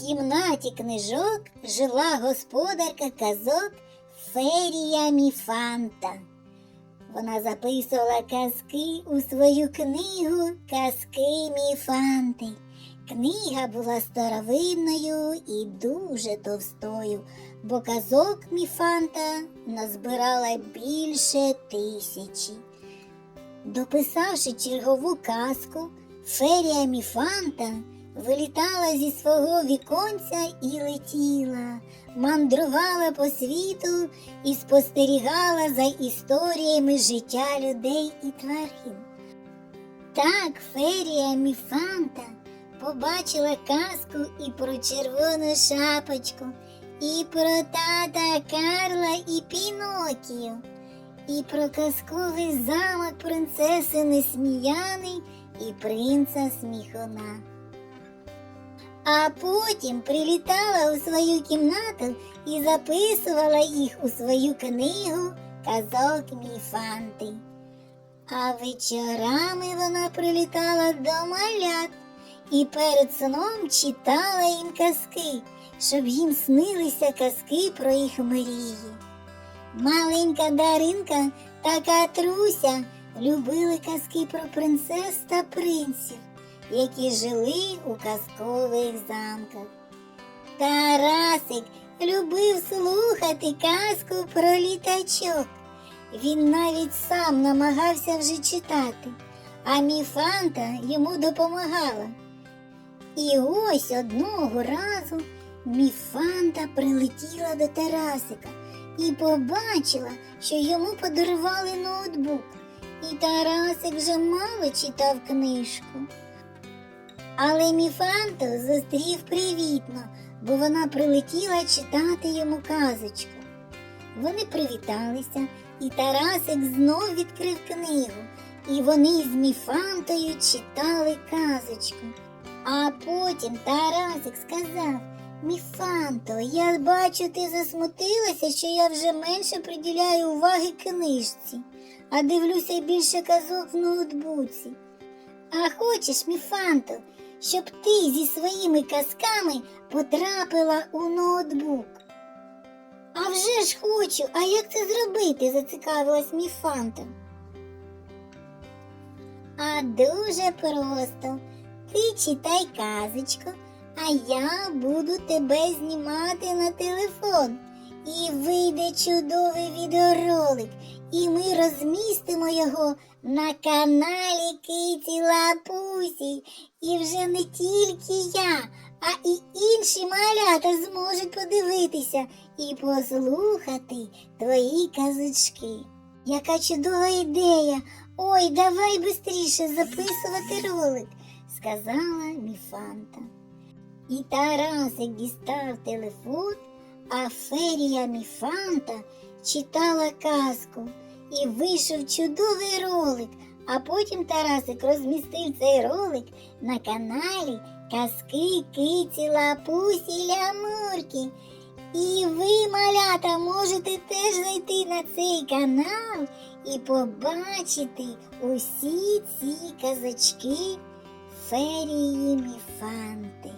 кімнаті книжок жила господарка казок Ферія Міфанта. Вона записувала казки у свою книгу Казки Міфанти. Книга була старовинною і дуже товстою, бо казок Міфанта назбирала більше тисячі. Дописавши чергову казку, ферія Міфанта вилітала зі свого віконця і летіла, мандрувала по світу і спостерігала за історіями життя людей і тварин. Так ферія Міфанта побачила казку і про червону шапочку, і про тата Карла і Пінокію, і про казковий замок принцеси Несміяни і принца Сміхуна. А потім прилітала у свою кімнату і записувала їх у свою книгу казок Міфанти. А вечорами вона прилітала до малят і перед сном читала їм казки, щоб їм снилися казки про їх мрії. Маленька Даринка та Катруся любили казки про принцес та принців, які жили у казкових замках. Тарасик любив слухати казку про літачок. Він навіть сам намагався вже читати, а Міфанта йому допомагала. І ось одного разу Міфанта прилетіла до Тарасика і побачила, що йому подарували ноутбук, і Тарасик вже мало читав книжку. Але Міфанту зустрів привітно, бо вона прилетіла читати йому казочку. Вони привіталися, і Тарасик знов відкрив книгу, і вони з Міфантою читали казочку. А потім Тарасик сказав: Міфанто, я бачу, ти засмутилася, що я вже менше приділяю уваги книжці, а дивлюся більше казок в ноутбуці. А хочеш, Міфанто, щоб ти зі своїми казками потрапила у ноутбук? А вже ж хочу, а як це зробити? зацікавилась Міфанта. А дуже просто. Ти читай казочку, а я буду тебе знімати на телефон. І вийде чудовий відеоролик, і ми розмістимо його на каналі Киті Лапусі. І вже не тільки я, а і інші малята зможуть подивитися і послухати твої казочки. Яка чудова ідея! Ой, давай бистріше записувати ролик, сказала Міфанта. І Тарасик дістав телефон, а Ферія Міфанта читала казку і вийшов чудовий ролик. А потім Тарасик розмістив цей ролик на каналі Казки Киці Лапусі Лямурки. І ви, малята, можете теж зайти на цей канал і побачити усі ці казочки ферії Міфанти.